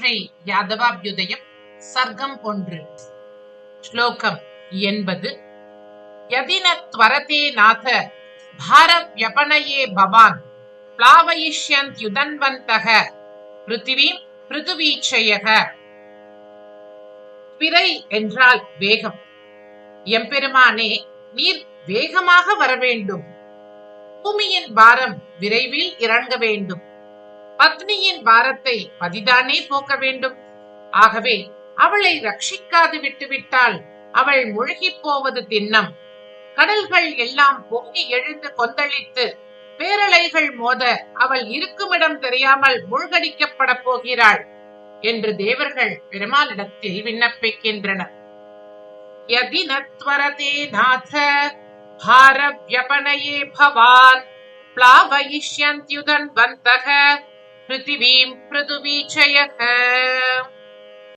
ஸ்ரீ யாதவாபியுதயம் சர்க்கம் ஒன்று. ஸ்லோகம் என்பது யதின துவரதே நாத பாரத் பவான் பிளாவயிஷ்யந்த் யுதன்வந்தக பிருத்திவீம் பிருதுவீச்சையக. பிறை என்றால் வேகம். எம்பெருமானே நீர் வேகமாக வர வேண்டும் பூமியின் பாரம் விரைவில் இறங்க வேண்டும். பத்னியின் பாரத்தை பதிதானே போக்க வேண்டும் ஆகவே அவளை ரட்சிக்காது விட்டுவிட்டால் அவள் முழுகிப் போவது திண்ணம் கடல்கள் எல்லாம் பொங்கி எழுந்து கொந்தளித்து பேரலைகள் மோத அவள் இருக்குமிடம் தெரியாமல் மூழ்கடிக்கப்பட போகிறாள் என்று தேவர்கள் பெருமாளிடத்தில் விண்ணப்பிக்கின்றனர் யதி நத்வரதே நாத भारव्यपनये भवान् प्लावयिष्यन्त्युदन्वन्तः पृथिवीं पृथुवी